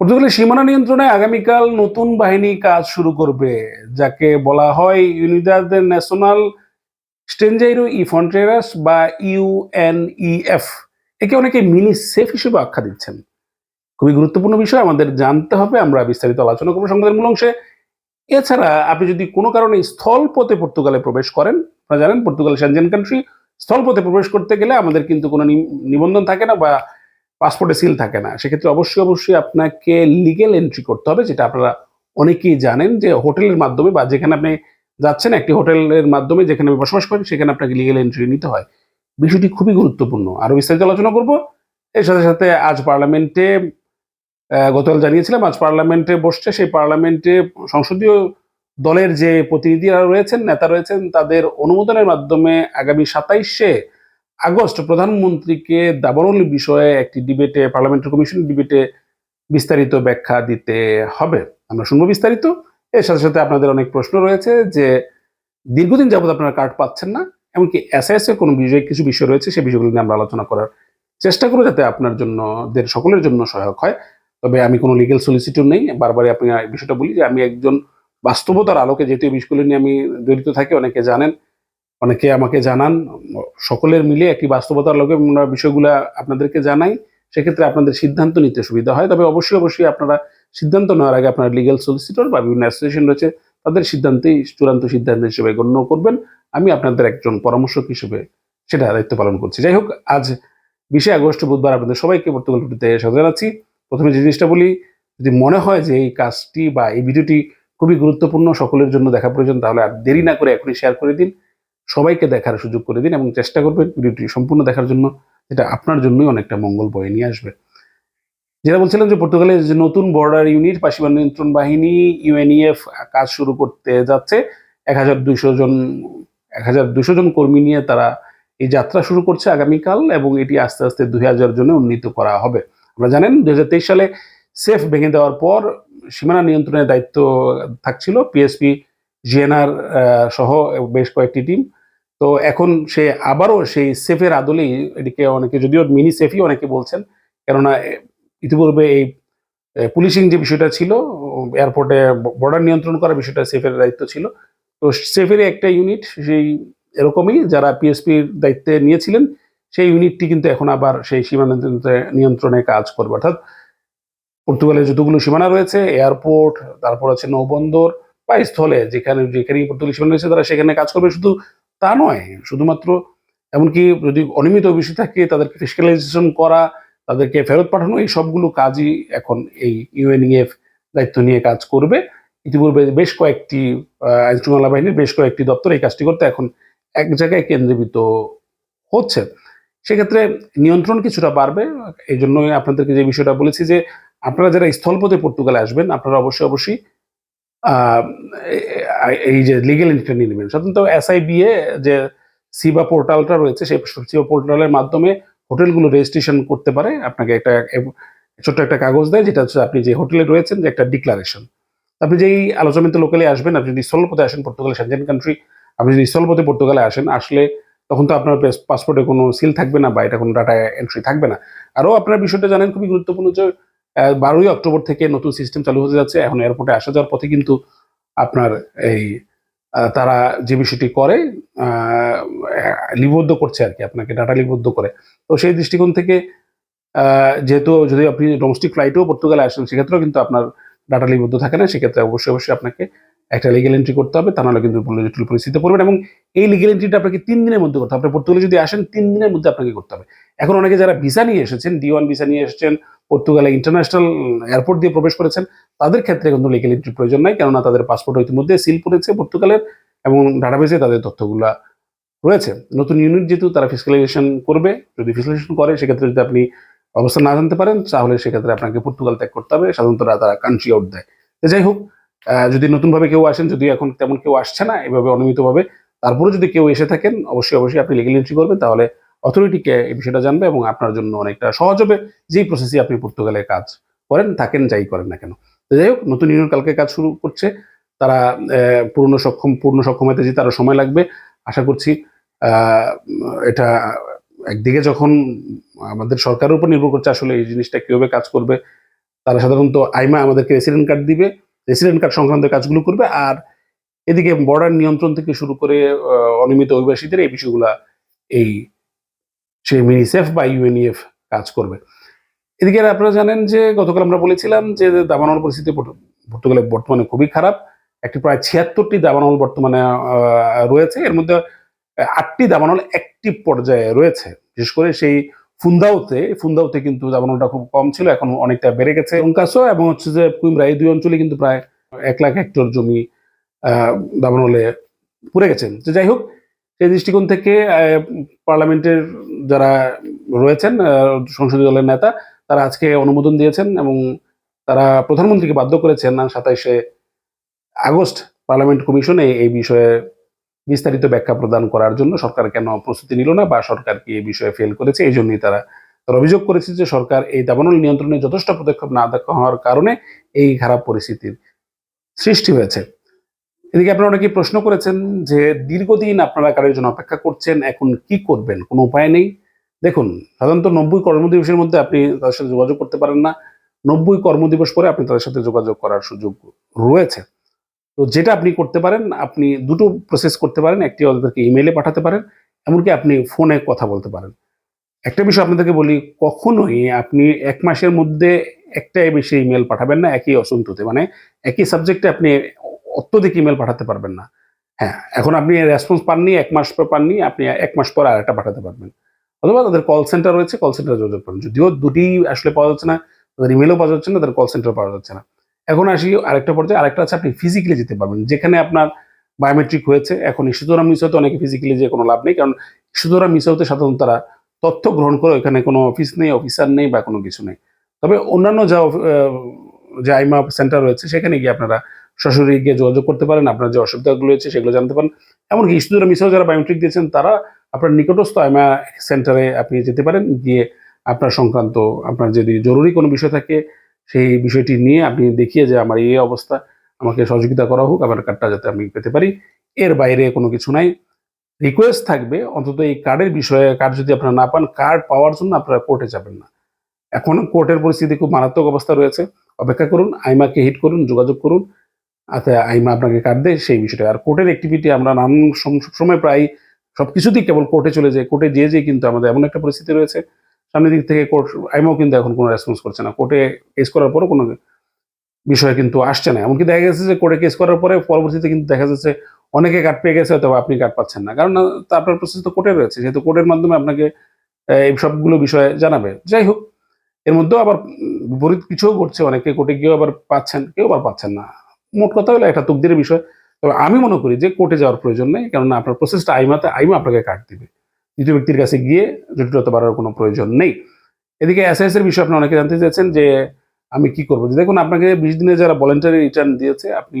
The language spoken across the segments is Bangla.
পর্তুগালের সীমানা নিয়ন্ত্রণে আগামীকাল নতুন বাহিনী কাজ শুরু করবে, যাকে বলা হয় ইউনিদাদ ন্যাশনাল স্টেঞ্জাইরো ই বা ইউএনইএফ একে অনেকে মিনি সেফ হিসেবে আখ্যা দিচ্ছেন। খুবই গুরুত্বপূর্ণ বিষয়, আমাদের জানতে হবে, আমরা বিস্তারিত আলোচনা করব সংবাদের মূল অংশে। এছাড়া আপনি যদি কোনো কারণে স্থলপথে পর্তুগালে প্রবেশ করেন, আপনারা জানেন পর্তুগাল সেনজেন কান্ট্রি স্থলপথে প্রবেশ করতে গেলে আমাদের কিন্তু কোনো নিবন্ধন থাকে না বা পাসপোর্টে সিল থাকে না। সেক্ষেত্রে অবশ্যই অবশ্যই আপনাকে লিগেল এন্ট্রি করতে হবে, যেটা আপনারা অনেকেই জানেন যে হোটেলের মাধ্যমে বা যেখানে আপনি যাচ্ছেন, একটি হোটেলের মাধ্যমে যেখানে বসবাস করেন, সেখানে আপনাকে লিগেল এন্ট্রি নিতে হয়। বিষয়টি খুবই গুরুত্বপূর্ণ। আরও বিস্তারিত আলোচনা করব। এর সাথে সাথে আজ পার্লামেন্টে গতকাল জানিয়েছিলাম, আজ পার্লামেন্টে বসছে। সেই পার্লামেন্টে সংসদীয় দলের যে প্রতিনিধিরা রয়েছেন, নেতা রয়েছেন, তাদের অনুমোদনের মাধ্যমে আগামী সাতাইশে আগস্ট প্রধানমন্ত্রীকে দাবরলি বিষয়ে একটি ডিবেটে, পার্লামেন্টারি কমিশন ডিবেটে বিস্তারিত ব্যাখ্যা দিতে হবে। আমরা শুনব বিস্তারিত। এর সাথে সাথে আপনাদের অনেক প্রশ্ন রয়েছে যে, দীর্ঘদিন যাবত আপনারা কার্ড পাচ্ছেন না, এমনকি এসআইএস কোনো বিষয় কিছু বিষয় রয়েছে সেই বিষয়গুলো নিয়ে আমরা আলোচনা করার চেষ্টা করব যাতে আপনার জন্য সকলের জন্য সহায়ক হয়। তবে আমি কোনো লিগেল সলিসিটর নেই, বারবারই আপনি বিষয়টা বলি যে, আমি একজন বাস্তবতার আলোকে যেহেতু বিষয়গুলো নিয়ে আমি জড়িত থাকি, অনেকে জানেন অনেকে আমাকে জানান, সকলের মিলে একটি বাস্তবতার আলোকে আমরা বিষয়গুলো আপনাদেরকে জানাই, সেক্ষেত্রে আপনাদের সিদ্ধান্ত নিতে সুবিধা হয়। তবে অবশ্যই অবশ্যই আপনারা সিদ্ধান্ত নেওয়ার আগে আপনার লিগেল সলিসিটর বা বিভিন্ন অ্যাসোসিয়েশন রয়েছে, তাদের সিদ্ধান্তেই চূড়ান্ত সিদ্ধান্ত হিসেবে গণ্য করবেন। আমি আপনাদের একজন পরামর্শক হিসেবে সেটা দায়িত্ব পালন করছি। যাই হোক, আজ বিশে আগস্ট, বুধবার আপনাদের সবাইকে পর্তুগাল টুটিতে স্বাগত জানাচ্ছি। প্রথমে যে জিনিসটা বলি, যদি মনে হয় যে এই কাজটি বা এই ভিডিওটি খুবই গুরুত্বপূর্ণ, সকলের জন্য দেখা প্রয়োজন, তাহলে আর দেরি না করে এখনই শেয়ার করে দিন। সবাইকে দেখার সুযোগ করে দিন এবং চেষ্টা করবেন ভিডিওটি সম্পূর্ণ দেখার জন্য, যেটা আপনার জন্যই অনেকটা মঙ্গল বয়ে নিয়ে আসবে। যেটা বলছিলাম যে পর্তুগালের যে নতুন বর্ডার ইউনিট বা নিয়ন্ত্রণ বাহিনী ইউএনইএফ কাজ শুরু করতে যাচ্ছে, এক হাজার দুইশো জন, এক হাজার দুশো জন কর্মী নিয়ে তারা এই যাত্রা শুরু করছে আগামীকাল এবং এটি আস্তে আস্তে দুই হাজার জনে উন্নীত করা হবে। আমরা জানেন দুই হাজার তেইশ সালে সেফ ভেঙে দেওয়ার পর সীমানা নিয়ন্ত্রণের দায়িত্ব থাকছিল পিএসপি জিএনআর সহ বেশ কয়েকটি টিম তো এখন সে আবারও সেই সেফের আদলেই এটিকে অনেকে, যদিও মিনি সেফই অনেকে বলছেন, কেননা ইতিপূর্বে এই পুলিশিং যে বিষয়টা ছিল, এয়ারপোর্টে বর্ডার নিয়ন্ত্রণ করার বিষয়টা সেফের দায়িত্ব ছিল। তো সেফের একটা ইউনিট, সেই এরকমই যারা পিএসপির দায়িত্বে নিয়েছিলেন, সেই ইউনিটটি কিন্তু এখন আবার সেই সীমানা নিয়ন্ত্রণে কাজ করবে। অর্থাৎ পর্তুগালের যতগুলো সীমানা রয়েছে, এয়ারপোর্ট, তারপর আছে নৌবন্দর, বা স্থলে যেখানে যেখানে পর্তুগাল সীমানা রয়েছে, তারা সেখানে কাজ করবে। শুধু তা নয় শুধুমাত্র এমনকি যদি অনিয়মিত বিষয় থাকে তাদেরকে ফিসকালাইজেশন করা তাদেরকে ফেরত পাঠানো এই সবগুলো কাজই এখন এই ইউএনইএফ দায়িত্ব নিয়ে কাজ করবে। ইতিপূর্বে বেশ কয়েকটি আহ, আইন শৃঙ্খলা বাহিনীর বেশ কয়েকটি দপ্তর এই কাজটি করতে এখন এক জায়গায় কেন্দ্রীভূত হচ্ছে। সেক্ষেত্রে নিয়ন্ত্রণ কিছুটা বাড়বে। এই জন্যই আপনাদেরকে যে বিষয়টা বলেছি যে আপনারা যারা স্থলপথে পর্তুগালে আসবেন আপনারা অবশ্যই অবশ্যই এই যে লিগেল নিয়ে নেবেন। সাধারণত এসআইবিএ যে সিবা পোর্টালটা রয়েছে, সেই সিবা পোর্টালের মাধ্যমে হোটেলগুলো রেজিস্ট্রেশন করতে পারে। আপনাকে একটা ছোট্ট একটা কাগজ দেয়, যেটা হচ্ছে আপনি যে হোটেলে রয়েছেন, যে একটা ডিক্লারেশন আপনি যেই আলোচনাতে লোকালে আসবেন, আপনি যদি স্থলপথে আসেন পর্তুগাল সেনজেন কান্ট্রি আপনি যদি স্থলপথে পর্তুগালে আসেন, আসলে তখন তো আপনার পাসপোর্টে কোনো সিল থাকবে না বা এটা কোনো ডাটা এন্ট্রি থাকবে না। আরও আপনার বিষয়টা জানেন, খুবই গুরুত্বপূর্ণ যে বারোই অক্টোবর থেকে নতুন সিস্টেম চালু হতে যাচ্ছে। এখন এয়ারপোর্টে আসা যাওয়ার পথে কিন্তু আপনার এই তারা যে বিষয়টি করে লিপিবদ্ধ করছে আর কি, আপনাকে ডাটা লিপিবদ্ধ করে। তো সেই দৃষ্টিকোণ থেকে যেহেতু যদি আপনি ডোমেস্টিক ফ্লাইটেও পর্তুগালে আসেন, সেক্ষেত্রেও কিন্তু আপনার ডাটা লিপিবদ্ধ থাকে না, সেক্ষেত্রে অবশ্যই অবশ্যই আপনাকে একটা লিগেল এন্ট্রি করতে হবে, তা নাহলে কিন্তু জটিল পরিস্থিতিতে পড়বেন এবং এই লিগেল এন্ট্রিটা আপনাকে তিন দিনের মধ্যে করতে হবে। আপনি পর্তুগালে যদি আসেন, তিন দিনের মধ্যে আপনাকে করতে হবে। এখন অনেকে যারা ভিসা নিয়ে এসেছেন ডি ওয়ান ভিসা নিয়ে এসেছেন, পর্তুগালে ইন্টারন্যাশনাল এয়ারপোর্ট দিয়ে প্রবেশ করেছেন, তাদের ক্ষেত্রে কিন্তু লিগেল এন্ট্রি প্রয়োজন নাই। কেননা তাদের পাসপোর্ট ইতিমধ্যে সিল পড়েছে পর্তুগালের এবং ডাটাবেসে তাদের তথ্যগুলা রয়েছে। নতুন ইউনিট যেহেতু তারা ফিসকালাইজেশন করবে, যদি ফিসকালাইজেশন করে, সেক্ষেত্রে যদি আপনি অবস্থা না জানতে পারেন, তাহলে সেক্ষেত্রে আপনাকে পর্তুগাল ত্যাগ করতে হবে। সাধারণত তারা- কান্ট্রি আউট দেয়। যাই হোক যদি নতুনভাবে কেউ আসেন, যদি এখন তেমন কেউ আসছে না, এভাবে অনিয়মিতভাবে তারপরে যদি কেউ এসে থাকেন, অবশ্যই অবশ্যই আপনি লিগেল এন্ট্রি করবেন, তাহলে অথরিটিকে এই বিষয়টা জানবে এবং আপনার জন্য অনেকটা সহজ হবে যেই প্রসেসে আপনি পর্তুগালে কাজ করেন, থাকেন, যাই করেন না কেন। তো যাই হোক, নতুন ইউনিয়ন কালকে কাজ শুরু করছে, তারা পূর্ণ সক্ষম পূর্ণ সক্ষম হতে যে তারা সময় লাগবে। আশা করছি এটা একদিকে যখন আমাদের সরকারের উপর নির্ভর করছে আসলে এই জিনিসটা কীভাবে কাজ করবে, তারা সাধারণত আইমা আমাদেরকে রেসিডেন্ট কার্ড দিবে রেসিডেন্ট কার্ড সংক্রান্ত কাজগুলো করবে আর এদিকে বর্ডার নিয়ন্ত্রণ থেকে শুরু করে অনিয়মিত অভিবাসীদের এই বিষয়গুলা এই সেই মিনিসেফ বা ইউএনইএফ কাজ করবে। এদিকে আপনারা জানেন যে গতকাল আমরা বলেছিলাম যে দাবানল পরিস্থিতি পর্তুগালে বর্তমানে খুবই খারাপ। একটি প্রায় ছিয়াত্তরটি দাবানল বর্তমানে রয়েছে। এর মধ্যে আটটি দাবানল একটি পর্যায়ে রয়েছে। বিশেষ করে সেই ফুন্দাউতে ফুন্দাউতে কিন্তু দাবানলটা খুব কম ছিল, এখন অনেকটা বেড়ে গেছে। কাছো এবং হচ্ছে যে কুইমরা, এই দুই অঞ্চলে কিন্তু প্রায় এক লাখ হেক্টর জমি দাবানলে পুড়ে গেছে। তো যাই হোক, সেই দৃষ্টিকোণ থেকে পার্লামেন্টের যারা রয়েছেন সংসদীয় দলের নেতা, তারা আজকে অনুমোদন দিয়েছেন এবং তারা প্রধানমন্ত্রীকে বাধ্য করেছেন। সাতাইশে আগস্ট পার্লামেন্ট কমিশনে এই বিষয়ে বিস্তারিত ব্যাখ্যা প্রদান করার জন্য সরকার কেন প্রস্তুতি নিল না বা সরকার কি এই বিষয়ে ফেল করেছে, এই জন্যই তারা তারা অভিযোগ করেছে যে সরকার এই দাবানল নিয়ন্ত্রণে যথেষ্ট পদক্ষেপ না দেখা হওয়ার কারণে এই খারাপ পরিস্থিতির সৃষ্টি হয়েছে। এদিকে আপনারা অনেকেই প্রশ্ন করেছেন যে দীর্ঘদিন আপনারা কারের জন্য অপেক্ষা করছেন, এখন কি করবেন? কোনো উপায় নেই। দেখুন, সাধারণত নব্বই কর্মদিবসের মধ্যে আপনি তাদের সাথে যোগাযোগ করতে পারেন না। নব্বই কর্মদিবস পরে আপনি তাদের সাথে যোগাযোগ করার সুযোগ রয়েছে। তো যেটা আপনি করতে পারেন, আপনি দুটো প্রসেস করতে পারেন, একটি ওদেরকে ইমেলে পাঠাতে পারেন, এমনকি আপনি ফোনে কথা বলতে পারেন। একটা বিষয় আপনাদেরকে বলি, কখনোই আপনি এক মাসের মধ্যে একটাই বেশি ইমেল পাঠাবেন না, একই অসন্তুতে। মানে একই সাবজেক্টে আপনি অত্যধিক ইমেল পাঠাতে পারবেন না। হ্যাঁ এখন আপনি রেসপন্স পাননি, এক মাস পর পাননি, আপনি এক মাস পর আরেকটা পাঠাতে পারবেন। অথবা তাদের কল সেন্টার রয়েছে কল সেন্টারে যোগাযোগ করুন। যদিও দুটি আসলে পাওয়া যাচ্ছে না, তাদের ইমেলও পাওয়া যাচ্ছে না, তাদের কল সেন্টার পাওয়া যাচ্ছে না। এখন আসি আরেকটা পর্যায়ে, আরেকটা আছে আপনি ফিজিক্যালি যেতে পারবেন। যেখানে আপনার বায়োমেট্রিক হয়েছে, এখন ইস্যুদরা মিস হতে অনেকে ফিজিক্যালি যে কোনো লাভ নেই, কারণ ইস্যুদরা মিস হতে সাধারণত তারা তথ্য গ্রহণ করে এখানে কোনো অফিস নেই অফিসার নেই বা কোনো কিছু নেই। তবে অন্যান্য যা যে আইমা সেন্টার রয়েছে, সেখানে গিয়ে আপনারা সরাসরি গিয়ে যোগাযোগ করতে পারেন, আপনার যে অসুবিধাগুলো হয়েছে সেগুলো জানতে পারেন। এমনকি ইস্যুদরা মিসেও যারা বায়োমেট্রিক দিয়েছেন, তারা আপনার নিকটস্থ আইমা সেন্টারে আপনি যেতে পারেন, গিয়ে আপনার সংক্রান্ত, আপনার যদি জরুরি কোনো বিষয় থাকে সেই বিষয়টি নিয়ে আপনি দেখিয়ে যে আমার এই অবস্থা, আমাকে সহযোগিতা করা হোক আমার কার্ডটা যাতে আমি পেতে পারি। এর বাইরে কোনো কিছু নাই। রিকোয়েস্ট থাকবে, অন্তত এই কার্ডের বিষয়ে কার্ড যদি আপনারা না পান কার্ড পাওয়ার জন্য আপনারা কোর্টে যাবেন না। এখন কোর্টের পরিস্থিতি খুব মারাত্মক অবস্থা রয়েছে। অপেক্ষা করুন, আইমাকে হিট করুন, যোগাযোগ করুন। আচ্ছা আইমা আপনাকে কার্ড দেয়, সেই বিষয়টা। আর কোর্টের অ্যাক্টিভিটি আমরা নানান সম- সময় প্রায় সব কিছুতেই কেবল কোর্টে চলে যায় কোর্টে যেয়ে যেয়ে কিন্তু আমাদের এমন একটা পরিস্থিতি রয়েছে। সামনের দিক থেকে কোর্ট আইমাও কিন্তু এখন কোনো রেসপন্স করছে না। কোর্টে কেস করার পরও কোনো বিষয় কিন্তু আসছে না। এমনকি দেখা গেছে যে কোর্টে কেস করার পরে পরবর্তীতে কিন্তু দেখা যাচ্ছে অনেকে কার্ড পেয়ে গেছে, অথবা আপনি কার্ড পাচ্ছেন না। কারণ আপনার প্রসেস তো কোর্টে রয়েছে। যেহেতু কোর্টের মাধ্যমে আপনাকে এই সবগুলো বিষয়ে জানাবে। যাই হোক, এর মধ্যেও আবার বিপরীত কিছুও ঘটছে। অনেকে কোর্টে গিয়েও আবার পাচ্ছেন, কেউ আবার পাচ্ছেন না। মোট কথা হলো একটা তকদিরের বিষয়। তবে আমি মনে করি যে কোর্টে যাওয়ার প্রয়োজন নেই। কেননা আপনার প্রসেসটা আইমাতে, আইমা আপনাকে কার্ড দিবে। দ্বিতীয় ব্যক্তির কাছে গিয়ে জটিলতা বাড়ার কোনো প্রয়োজন নেই। এদিকে এসআইএস এর বিষয়ে আপনি অনেকে জানতে চাইছেন যে আমি কি করব? দেখুন, আপনাকে বিশ দিনে যারা ভলেন্টারি রিটার্ন দিয়েছে, আপনি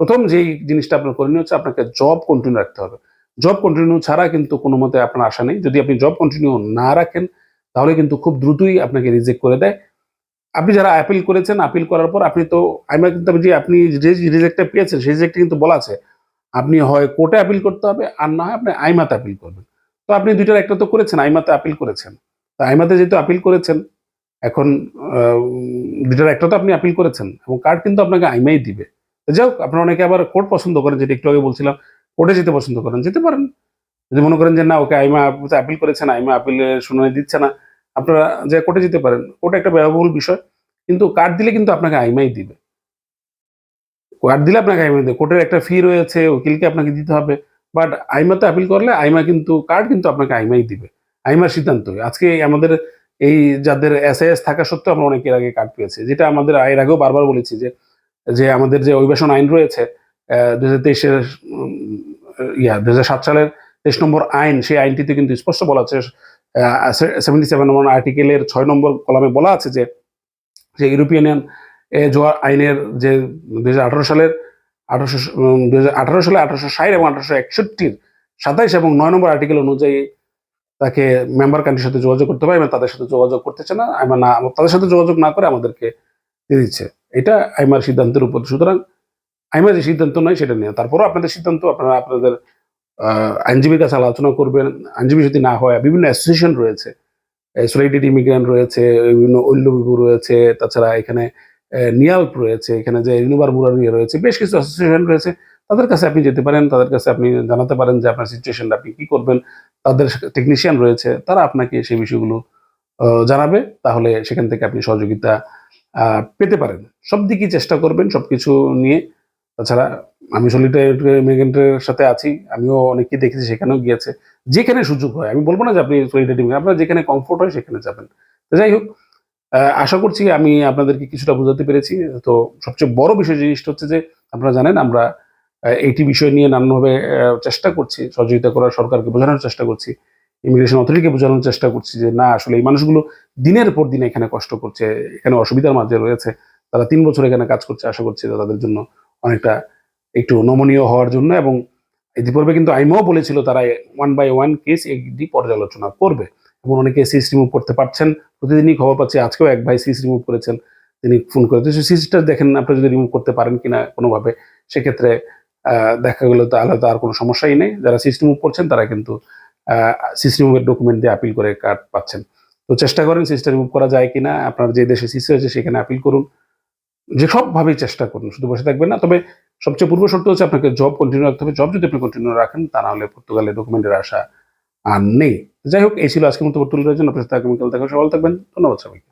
প্রথম যেই জিনিসটা আপনার করণীয় হচ্ছে আপনাকে জব কন্টিনিউ রাখতে হবে। জব কন্টিনিউ ছাড়া কিন্তু কোনো মতে আপনার আশা নেই। যদি আপনি জব কন্টিনিউ না রাখেন, তাহলে কিন্তু খুব দ্রুতই আপনাকে রিজেক্ট করে দেয়। আপনি যারা অ্যাপিল করেছেন আপিল করার পর আপনি তো, আমি কিন্তু যে আপনি যে রিজেক্টটা পেয়েছেন, সেই রিজেক্টে কিন্তু বলা আছে। আপনি হয় কোর্টে আপিল করতে হবে, আর না হয় আপনি আইমাতে আপিল করবেন। তো আপনি দুইটার একটা তো করেছেন, আইমাতে আপিল করেছেন। তো আইমাতে যেহেতু আপিল করেছেন, এখন দুইটার একটা তো আপনি আপিল করেছেন, এবং কার্ড কিন্তু আপনাকে আইমাই দিবে। যাই হোক, আপনারা অনেকে আবার কোর্ট পছন্দ করেন, যেটা একটু আগে বলছিলাম কোর্টে যেতে পছন্দ করেন, যেতে পারেন। যদি মনে করেন যে না, ওকে আইমা আপিল করেছেন, আইমা আপিলের শুনানি দিচ্ছে না, আপনারা যে কোর্টে যেতে পারেন। কোর্টে একটা ব্যয়বহুল বিষয়, কিন্তু কার্ড দিলে কিন্তু আপনাকে আইমাই দিবে। কার্ড দিলে আপনাকে আইমাই দেবে। কোর্টের একটা ফি রয়েছে, উকিলকে আপনাকে দিতে হবে। বাট আইমাতে আপিল করলে আইমা কিন্তু কার্ড কিন্তু আপনাকে আইমাই দিবে। আইমার সিদ্ধান্ত আজকে আমাদের এই যাদের এস এসআইএস থাকা সত্ত্বেও আমরা অনেকের আগে কার্ড পেয়েছি। যেটা আমাদের এর আগেও বারবার বলেছি যে যে আমাদের যে অভিবাসন আইন রয়েছে দু হাজার তেইশের ইয়া দু হাজার সাত সালের তেইশ নম্বর আইন, সেই আইনটিতে কিন্তু স্পষ্ট বলা আছে সেভেন্টি সেভেন নম্বর আর্টিকেলের ছয় নম্বর কলামে বলা আছে যে যে ইউরোপিয়ান আইনের যে দু হাজার আঠারো সালের আঠারোশো আঠারো সালে আঠারোশো ষাট এবং আঠারোশো একষট্টির সাতাইশ এবং নয় নম্বর আর্টিকেল অনুযায়ী তাকে মেম্বার কান্ট্রির সাথে যোগাযোগ করতে হবে এবং তাদের সাথে যোগাযোগ করতেছে না আইমা না, তাদের সাথে যোগাযোগ না করে আমাদেরকে দিয়ে দিচ্ছে। এটা আইমার সিদ্ধান্তের উপর। সুতরাং আইমার যে সিদ্ধান্ত নয় সেটা নিয়ে। তারপরও আপনাদের সিদ্ধান্ত, আপনারা আপনাদের আইনজীবীর কাছে আলোচনা করবেন। আইনজীবী যদি না হয়, বিভিন্ন অ্যাসোসিয়েশন রয়েছে সোলাইটেড ইমিগ্রেন্ট রয়েছে, বিভিন্ন ঐল্যবিভু রয়েছে, তাছাড়া এখানে নিয়াল্প রয়েছে, এখানে যে রিনুবার বুরারিয়া রয়েছে, বেশ কিছু অ্যাসোসিয়েশন রয়েছে। তাদের কাছে আপনি যেতে পারেন, তাদের কাছে আপনি জানাতে পারেন যে আপনার সিচুয়েশনটা আপনি কি করবেন। তাদের টেকনিশিয়ান রয়েছে, তারা আপনাকে সেই বিষয়গুলো জানাবে। তাহলে সেখান থেকে আপনি সহযোগিতা পেতে পারেন। সব দিকেই চেষ্টা করবেন সবকিছু নিয়ে। তাছাড়া আমি ইমিগ্রেন্টের সাথে আছি, আমিও অনেককে দেখেছি, সেখানেও গিয়েছে। যেখানে সুযোগ হয়, আমি বলব না যে আপনি সলিটারি আপনার যেখানে কমফোর্ট হয় সেখানে যাবেন। যাই হোক আশা করছি আমি আপনাদেরকে কিছুটা বোঝাতে পেরেছি। তো সবচেয়ে বড় বিষয় জিনিসটা হচ্ছে যে, আপনারা জানেন আমরা এইটি বিষয় নিয়ে নানানভাবে চেষ্টা করছি, সহযোগিতা করার, সরকারকে বোঝানোর চেষ্টা করছি ইমিগ্রেশন অথরিটিকে বোঝানোর চেষ্টা করছি যে, না, আসলে এই মানুষগুলো দিনের পর দিন এখানে কষ্ট করছে, এখানে অসুবিধার মাঝে রয়েছে, তারা তিন বছর এখানে কাজ করছে, আশা করছি তাদের জন্য অনেকটা একটু নমনীয় হওয়ার জন্য এবং ইতিপূর্বে কিন্তু আইমও বলেছিল তারা ওয়ান বাই ওয়ান কেস এটি পর্যালোচনা করবে। এবং অনেকে সিস রিমুভ করতে পারছেন। প্রতিদিনই খবর পাচ্ছি, আজকেও এক ভাই সিস রিমুভ করেছেন, তিনি ফোন করে। তো সিসটা দেখেন, আপনি যদি রিমুভ করতে পারেন কিনা কোনোভাবে, সেক্ষেত্রে দেখা গেলো তাহলে তো আর কোনো সমস্যাই নেই। যারা সিস রিমুভ করছেন, তারা কিন্তু সিস রিমুভের ডকুমেন্ট দিয়ে আপিল করে কার্ড পাচ্ছেন। তো চেষ্টা করেন সিসটা রিমুভ করা যায় কিনা, আপনার যে দেশে সিসি হয়েছে সেখানে আপিল করুন। যে সবভাবেই চেষ্টা করুন, শুধু বসে থাকবেন না। তবে সবচেয়ে পূর্ব শর্ত হচ্ছে আপনাকে জব কন্টিনিউ রাখতে হবে। জব যদি আপনি কন্টিনিউ রাখেন, তা না হলে পর্তুগালে ডকুমেন্টের আশা আর নেই। যাই হোক, এই ছিল আজকের মতো তুলে জন্য আপনার আগামীকাল দেখা। সবাই থাকবেন। ধন্যবাদ সবাইকে।